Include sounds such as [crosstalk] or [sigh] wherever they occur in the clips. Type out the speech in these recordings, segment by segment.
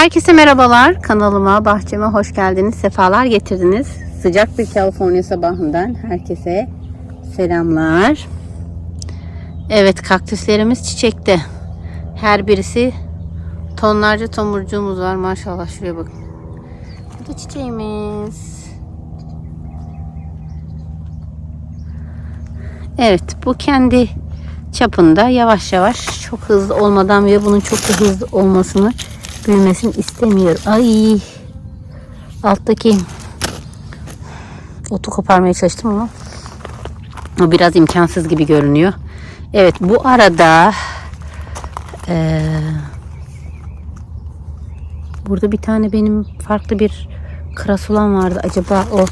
Herkese merhabalar. Kanalıma, bahçeme hoş geldiniz. Sefalar getirdiniz. Sıcak bir Kaliforniya sabahından herkese selamlar. Evet, kaktüslerimiz çiçekte. Her birisi tonlarca tomurcuğumuz var. Maşallah şuraya bakın. Bu da çiçeğimiz. Evet, bu kendi çapında yavaş yavaş çok hızlı olmadan ve bunun çok da hızlı olmasını büyümesini istemiyorum. Ay alttaki otu koparmaya çalıştım ama o biraz imkansız gibi görünüyor. Evet bu arada eee, burada bir tane benim farklı bir krasulan vardı. Acaba o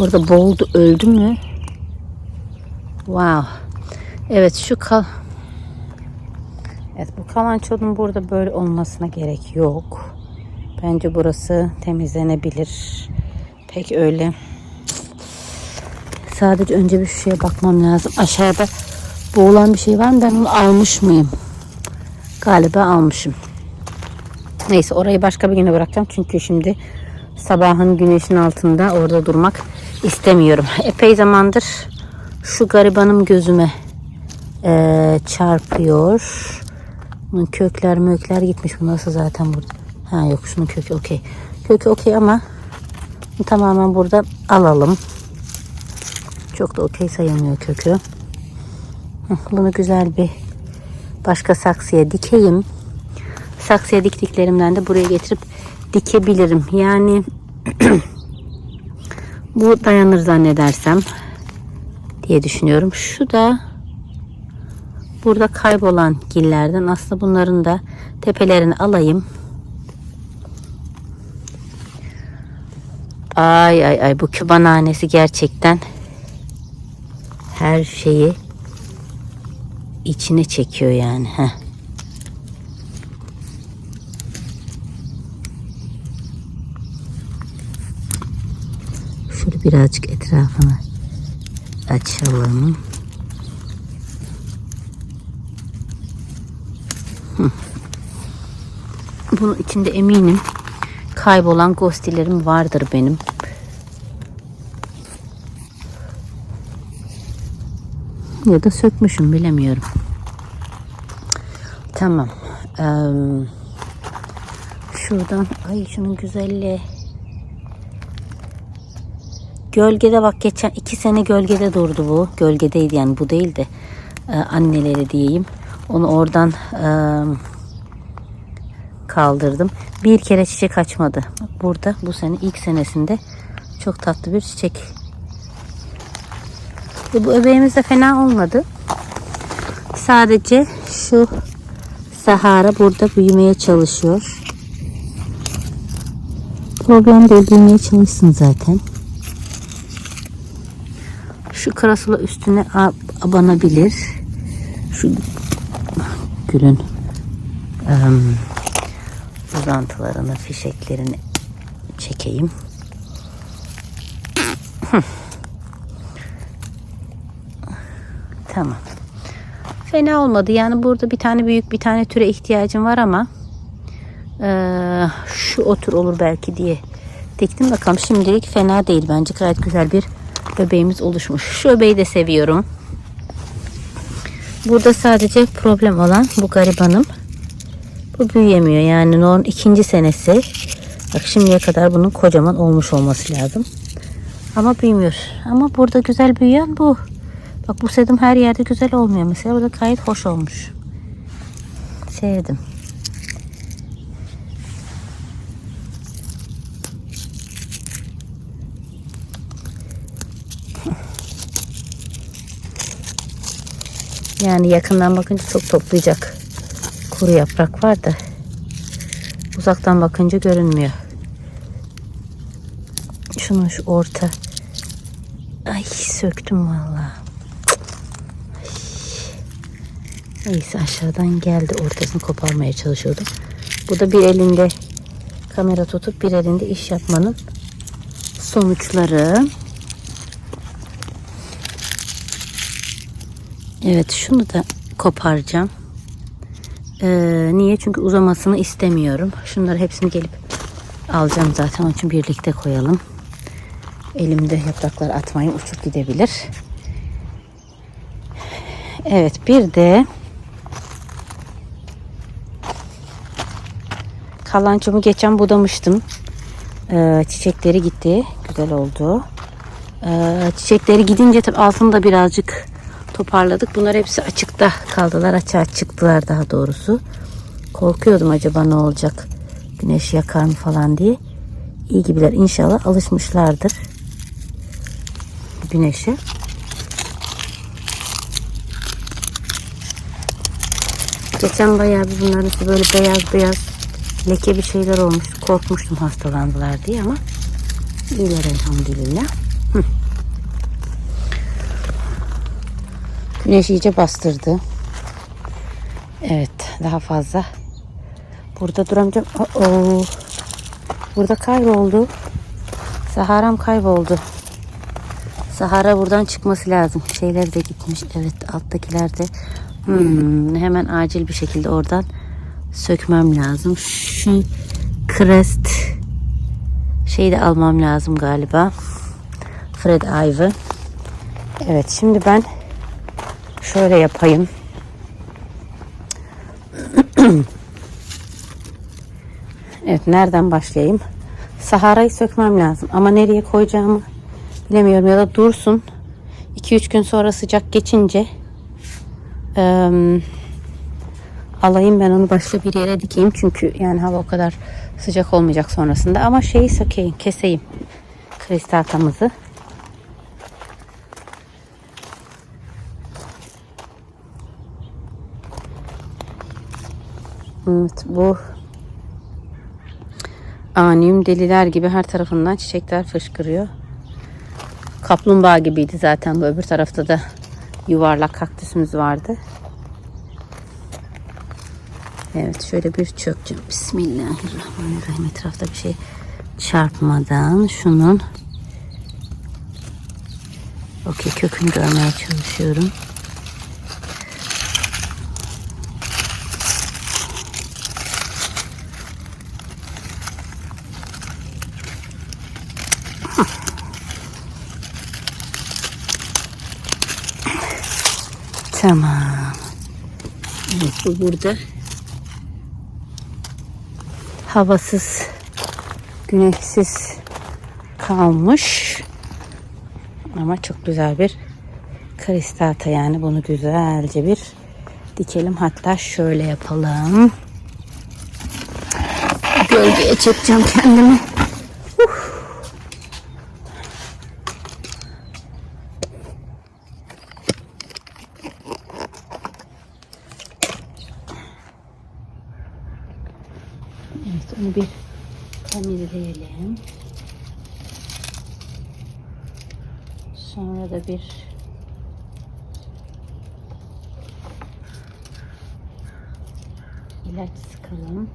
orada boğuldu öldü mü? Wow. Evet şu kal Evet bu kalançonun burada böyle olmasına gerek yok. Bence burası temizlenebilir. Pek öyle. Sadece önce bir şuraya bakmam lazım. Aşağıda boğulan bir şey var mı? Ben onu almış mıyım? Galiba almışım. Neyse orayı başka bir güne bırakacağım. Çünkü şimdi sabahın güneşin altında orada durmak istemiyorum. Epey zamandır şu garibanım gözüme eee, çarpıyor. Bunun kökler mökler gitmiş. Bu nasıl zaten burada? Ha yok şunun kökü okey. Kökü okey ama tamamen burada alalım. Çok da okey sayılmıyor kökü. Bunu güzel bir başka saksıya dikeyim. Saksıya diktiklerimden de buraya getirip dikebilirim. Yani [clears throat] bu dayanır zannedersem diye düşünüyorum. Şu da burada kaybolan gillerden aslında bunların da tepelerini alayım. Ay ay ay bu küban nanesi gerçekten her şeyi içine çekiyor yani. Heh. Şöyle birazcık etrafını açalım. Bunun içinde eminim kaybolan gostilerim vardır benim. Ya da sökmüşüm bilemiyorum. Tamam. Eee, şuradan ay şunun güzelliği. Gölgede bak geçen iki sene gölgede durdu bu. Gölgedeydi yani bu değil de e, anneleri diyeyim. Onu oradan e, kaldırdım. Bir kere çiçek açmadı. Burada bu sene ilk senesinde çok tatlı bir çiçek. Ve bu öbeğimiz de fena olmadı. Sadece şu Sahara burada büyümeye çalışıyor. Problem değil büyümeye çalışsın zaten. Şu karasula üstüne abanabilir. Şu gülün em, uzantılarını, fişeklerini çekeyim. Tamam. Fena olmadı. Yani burada bir tane büyük bir tane türe ihtiyacım var ama eee, şu otur olur belki diye diktim. Bakalım şimdilik fena değil. Bence gayet güzel bir öbeğimiz oluşmuş. Şu öbeği de seviyorum. Burada sadece problem olan bu garibanım. Bu büyüyemiyor. Yani norm ikinci senesi. Bak şimdiye kadar bunun kocaman olmuş olması lazım. Ama büyümüyor. Ama burada güzel büyüyen bu. Bak bu sedum her yerde güzel olmuyor. Mesela burada gayet hoş olmuş. Sevdim. Yani yakından bakınca çok toplayacak kuru yaprak var da uzaktan bakınca görünmüyor. Şunun şu orta ay söktüm vallahi. Ay. Neyse aşağıdan geldi ortasını koparmaya çalışıyordum. Bu da bir elinde kamera tutup bir elinde iş yapmanın sonuçları. Evet şunu da koparacağım. Ee, niye? Çünkü uzamasını istemiyorum. Şunları hepsini gelip alacağım zaten. Onun için birlikte koyalım. Elimde yapraklar atmayın. Uçup gidebilir. Evet bir de kalançomu geçen budamıştım. Ee, çiçekleri gitti. Güzel oldu. Ee, çiçekleri gidince tabii altını da birazcık toparladık. Bunlar hepsi açıkta kaldılar. Açığa çıktılar daha doğrusu. Korkuyordum acaba ne olacak? Güneş yakar mı falan diye. İyi gibiler. İnşallah alışmışlardır. Güneşe. Geçen bayağı bir bunların böyle beyaz beyaz leke bir şeyler olmuş. Korkmuştum hastalandılar diye ama iyiler elhamdülillah. Hı. Güneş iyice bastırdı. Evet daha fazla. Burada duramayacağım. Oo. Burada kayboldu. Saharam kayboldu. Sahara buradan çıkması lazım. Şeyler de gitmiş. Evet alttakiler de. Hmm, hemen acil bir şekilde oradan sökmem lazım. Şu crest şeyi de almam lazım galiba. Fred Ivy. Evet şimdi ben şöyle yapayım. evet nereden başlayayım? Sahara'yı sökmem lazım ama nereye koyacağımı bilemiyorum ya da dursun. 2-3 gün sonra sıcak geçince eee, alayım ben onu başka bir yere dikeyim çünkü yani hava o kadar sıcak olmayacak sonrasında ama şeyi sökeyim keseyim kristaltamızı Evet bu Anium deliler gibi her tarafından çiçekler fışkırıyor. Kaplumbağa gibiydi zaten bu öbür tarafta da yuvarlak kaktüsümüz vardı. Evet şöyle bir çökeceğim. Bismillahirrahmanirrahim. Etrafta bir şey çarpmadan şunun okey kökünü görmeye çalışıyorum. Tamam. Evet bu burada havasız, güneşsiz kalmış. Ama çok güzel bir kristata yani bunu güzelce bir dikelim. Hatta şöyle yapalım. Gölgeye çekeceğim kendimi. Evet onu bir temizleyelim. Sonra da bir ilaç sıkalım.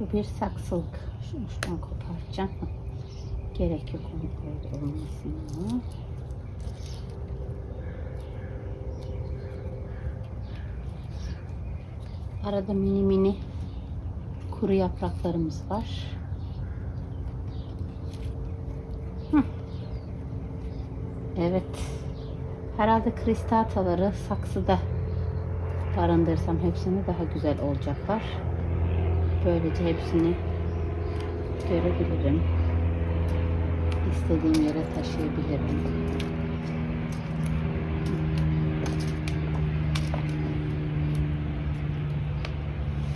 Bu bir saksılık. Şunu şuradan koparacağım. Gerek yok onun olmasına. Arada mini mini kuru yapraklarımız var. Hı. Evet. Herhalde kristataları saksıda barındırsam hepsini daha güzel olacaklar. Böylece hepsini görebilirim. İstediğim yere taşıyabilirim.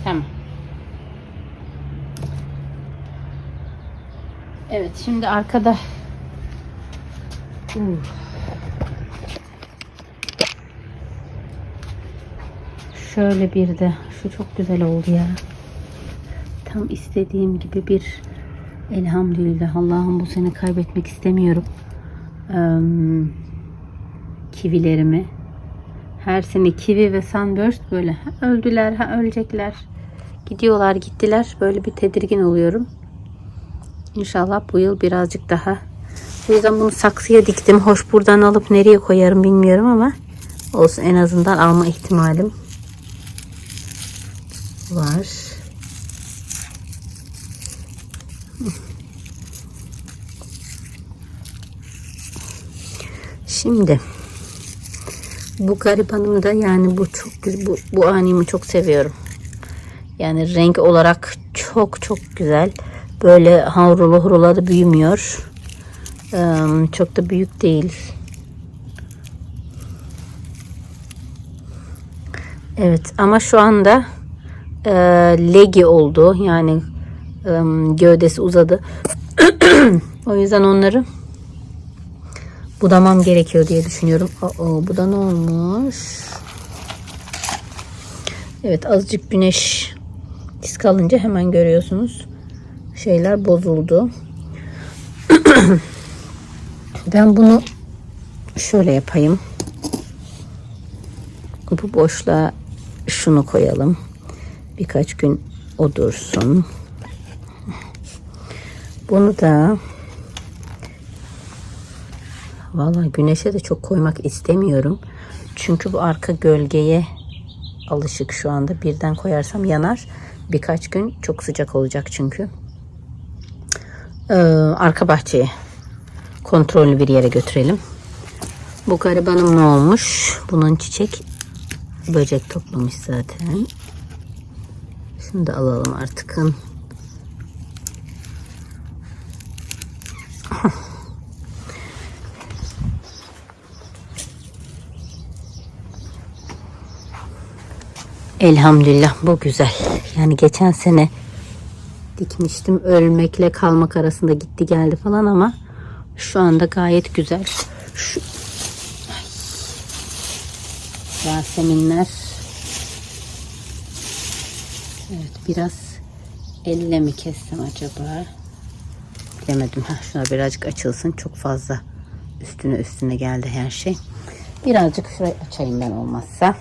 Tamam. Evet şimdi arkada Uh. Şöyle bir de şu çok güzel oldu ya. Tam istediğim gibi bir elhamdülillah Allah'ım bu sene kaybetmek istemiyorum. Kivilerimi. Her sene kivi ve sunburst böyle ha öldüler ha ölecekler. Gidiyorlar gittiler. Böyle bir tedirgin oluyorum. İnşallah bu yıl birazcık daha. O yüzden bunu saksıya diktim. Hoş buradan alıp nereye koyarım bilmiyorum ama olsun en azından alma ihtimalim var. Şimdi bu garibanımı da yani bu çok bu, bu animi çok seviyorum. Yani renk olarak çok çok güzel. Böyle havrulu hurula da büyümüyor. Ee, çok da büyük değil. Evet ama şu anda e, legi oldu. Yani e, gövdesi uzadı. [clears throat] o yüzden onları budamam gerekiyor diye düşünüyorum. Aa, bu da ne olmuş? Evet azıcık güneş disk alınca hemen görüyorsunuz. Şeyler bozuldu. [clears throat] ben bunu şöyle yapayım. Bu boşluğa şunu koyalım. Birkaç gün o dursun. Bunu da Vallahi güneşe de çok koymak istemiyorum. Çünkü bu arka gölgeye alışık şu anda. Birden koyarsam yanar. Birkaç gün çok sıcak olacak çünkü. Ee, arka bahçeye kontrollü bir yere götürelim. Bu garibanım ne olmuş? Bunun çiçek böcek toplamış zaten. Şunu da alalım artık. Elhamdülillah bu güzel. Yani geçen sene dikmiştim. Ölmekle kalmak arasında gitti geldi falan ama şu anda gayet güzel. Şu. Yaseminler Evet biraz elle mi kessem acaba? Bilemedim. Ha, şuna birazcık açılsın. Çok fazla üstüne üstüne geldi her şey. Birazcık şurayı açayım ben olmazsa.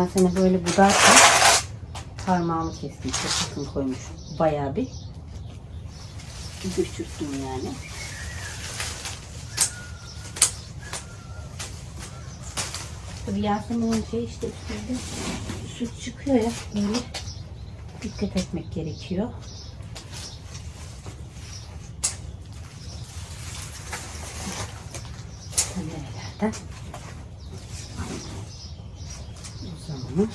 Geçen sene böyle budarken parmağımı kestim. Çok koymuş. Bayağı bir düşürttüm yani. Tabii Yasemin'in şey işte üstünde süt çıkıyor ya böyle dikkat etmek gerekiyor. Nerelerden? Uhum.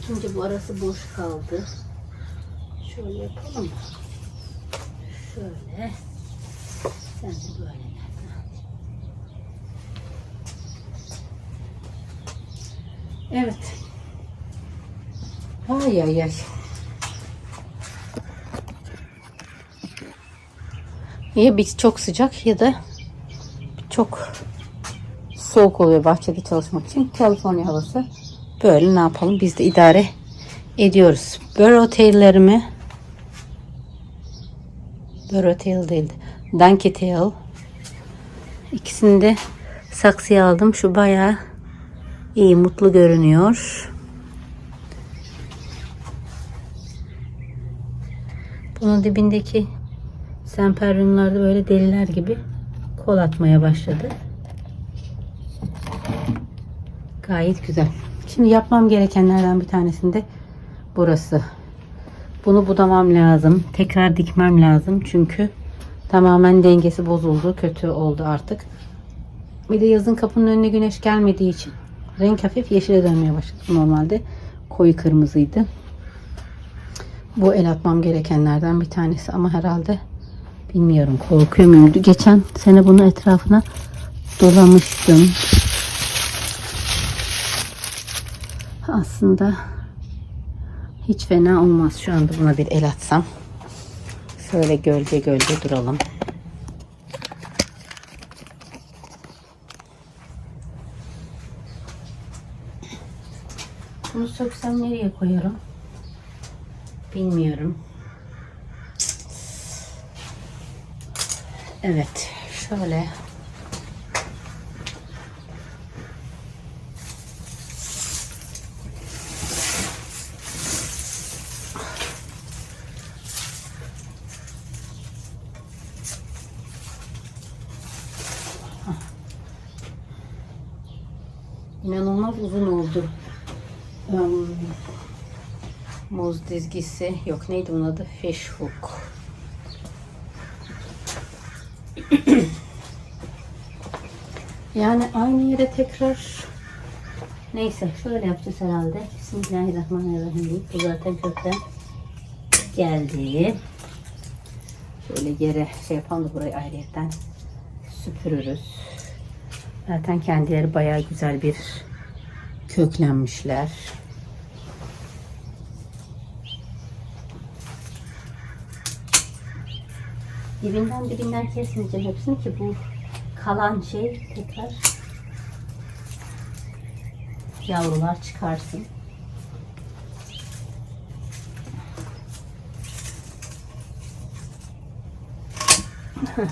Çekince bu arası boş kaldı. Şöyle yapalım mı? Şöyle. Sen de böyle. Evet. Ay ay ay. Ya bir çok sıcak ya da çok soğuk oluyor bahçede çalışmak için. Kaliforniya havası böyle ne yapalım biz de idare ediyoruz. Burrow Burrow değildi. Donkey tail. İkisini de saksıya aldım. Şu bayağı iyi, mutlu görünüyor. Bunun dibindeki semperyumlarda böyle deliler gibi kol atmaya başladı. Gayet güzel. Şimdi yapmam gerekenlerden bir tanesinde burası. Bunu budamam lazım. Tekrar dikmem lazım. Çünkü tamamen dengesi bozuldu. Kötü oldu artık. Bir de yazın kapının önüne güneş gelmediği için renk hafif yeşile dönmeye başladı. Normalde koyu kırmızıydı. Bu el atmam gerekenlerden bir tanesi ama herhalde bilmiyorum korkuyor muyum? Geçen sene bunu etrafına dolamıştım. Aslında hiç fena olmaz. Şu anda buna bir el atsam. Şöyle gölge gölge duralım. Bunu söksem nereye koyarım? Bilmiyorum. Evet. Şöyle. İnanılmaz uzun oldu. Um, muz dizgisi yok neydi bunun adı? Fish hook yani aynı yere tekrar neyse şöyle yapacağız herhalde. Bismillahirrahmanirrahim deyip bu zaten kökten geldi. Şöyle yere şey yapalım da burayı ayrıyetten süpürürüz. Zaten kendileri bayağı güzel bir köklenmişler Dibinden dibinden kesmeyeceğim hepsini ki bu kalan şey tekrar yavrular çıkarsın. Evet,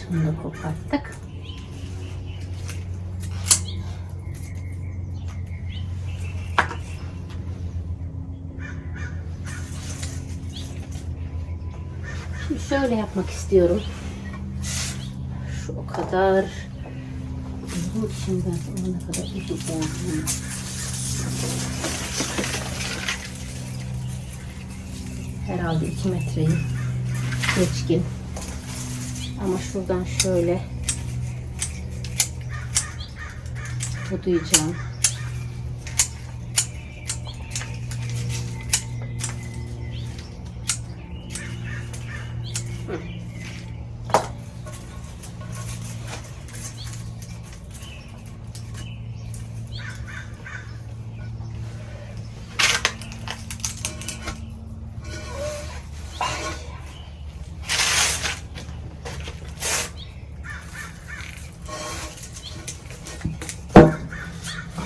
[laughs] bunu da koparttık. Şimdi şöyle yapmak istiyorum. Şu o kadar uzun için ben ona kadar uzun olduğunu. Herhalde 2 metreyi geçkin. Ama şuradan şöyle budayacağım.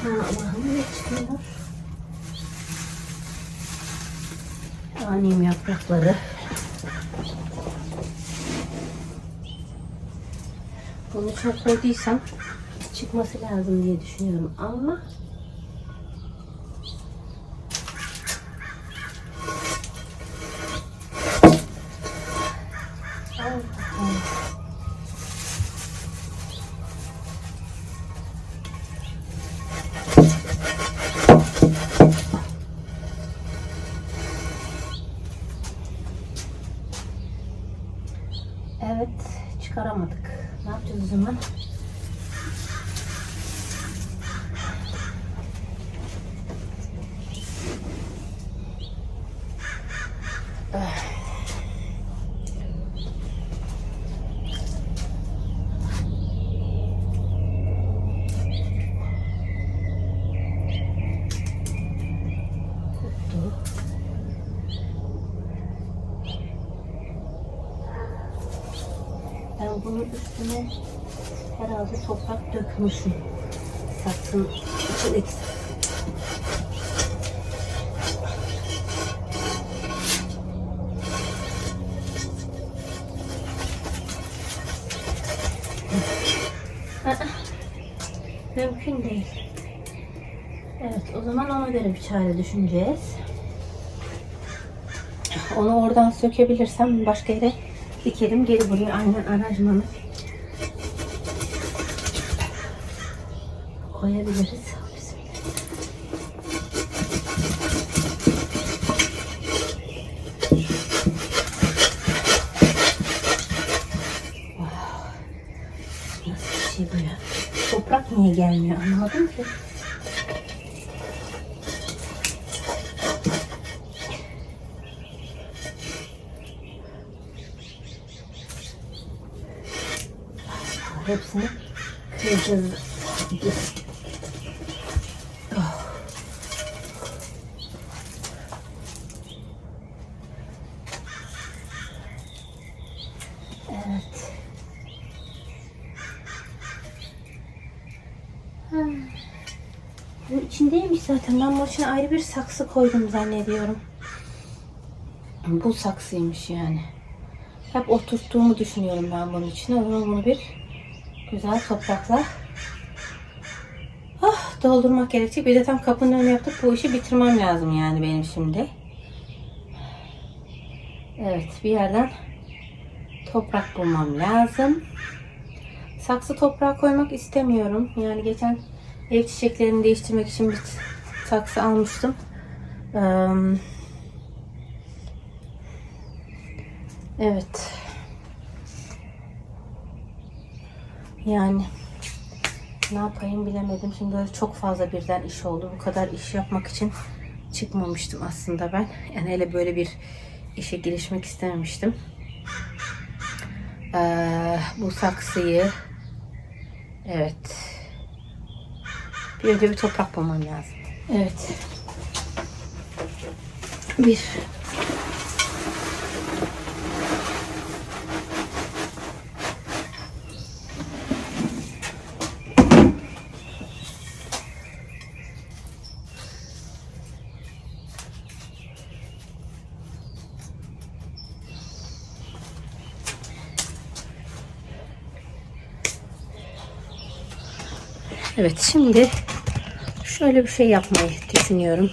Allah'ım? Anim yaprakları. Bunu çok koyduysam çıkması lazım diye düşünüyorum ama Ben bunun üstüne herhalde toprak dökmüşüm. Saksın içindeki Aa, Mümkün değil. Evet, o zaman ona göre bir çare düşüneceğiz. Onu oradan sökebilirsem başka yere dikerim. Geri buraya aynen aranjmanı koyabiliriz. Wow. Nasıl bir şey bu? Toprak niye gelmiyor anlamadım ki. Hepsini kıracağız. Oh. Evet. Bu içindeymiş zaten. Ben bunun içine ayrı bir saksı koydum zannediyorum. Bu saksıymış yani. Hep oturttuğumu düşünüyorum ben bunun içine. Ama bunu bir güzel toprakla ah, doldurmak gerekecek. Bir de tam kapının önüne yaptık. Bu işi bitirmem lazım yani benim şimdi. Evet bir yerden toprak bulmam lazım. Saksı toprağa koymak istemiyorum. Yani geçen ev çiçeklerini değiştirmek için bir saksı almıştım. Evet. Yani ne yapayım bilemedim. Şimdi böyle çok fazla birden iş oldu. Bu kadar iş yapmak için çıkmamıştım aslında ben. Yani hele böyle bir işe girişmek istememiştim. Ee, bu saksıyı evet bir önce bir toprak bulmam lazım. Evet. Bir Evet şimdi şöyle bir şey yapmayı düşünüyorum.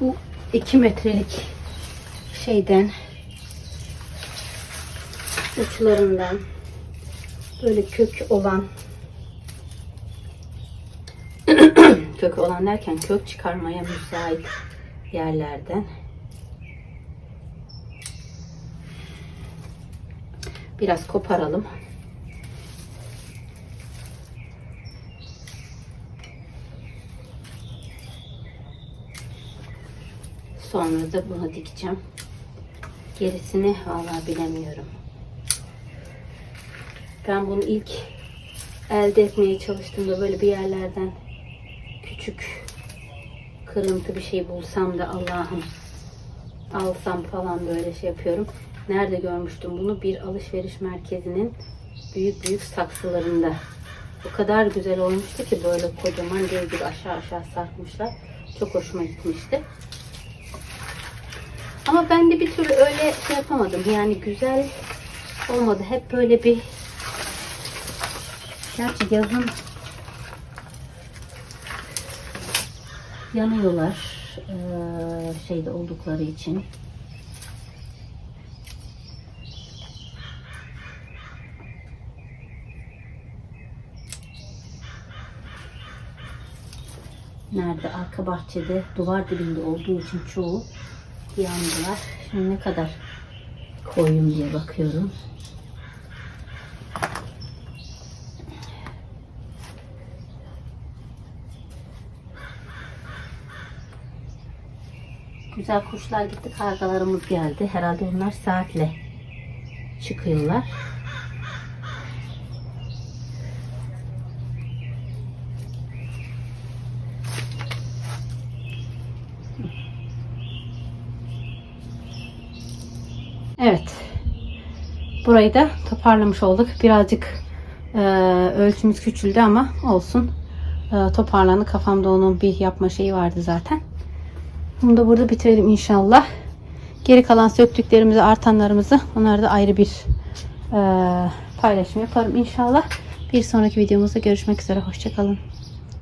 Bu 2 metrelik şeyden uçlarından böyle kök olan [clears throat] kök olan derken kök çıkarmaya müsait yerlerden biraz koparalım. Sonra da bunu dikeceğim. Gerisini vallahi bilemiyorum. Ben bunu ilk elde etmeye çalıştığımda böyle bir yerlerden küçük kırıntı bir şey bulsam da Allah'ım alsam falan böyle şey yapıyorum. Nerede görmüştüm bunu? Bir alışveriş merkezinin büyük büyük saksılarında. O kadar güzel olmuştu ki böyle kocaman dev gibi aşağı aşağı sarkmışlar. Çok hoşuma gitmişti. Ama ben de bir türlü öyle şey yapamadım. Yani güzel olmadı. Hep böyle bir gerçi yazın yanıyorlar eee, şeyde oldukları için. Nerede? Arka bahçede duvar dibinde olduğu için çoğu yandılar. Şimdi ne kadar koyayım diye bakıyorum. Güzel kuşlar gitti, kargalarımız geldi. Herhalde onlar saatle çıkıyorlar. Evet. Burayı da toparlamış olduk. Birazcık e, ölçümüz küçüldü ama olsun. E, toparlandı. Kafamda onun bir yapma şeyi vardı zaten. Bunu da burada bitirelim inşallah. Geri kalan söktüklerimizi, artanlarımızı onları da ayrı bir e, paylaşım yaparım inşallah. Bir sonraki videomuzda görüşmek üzere. Hoşçakalın.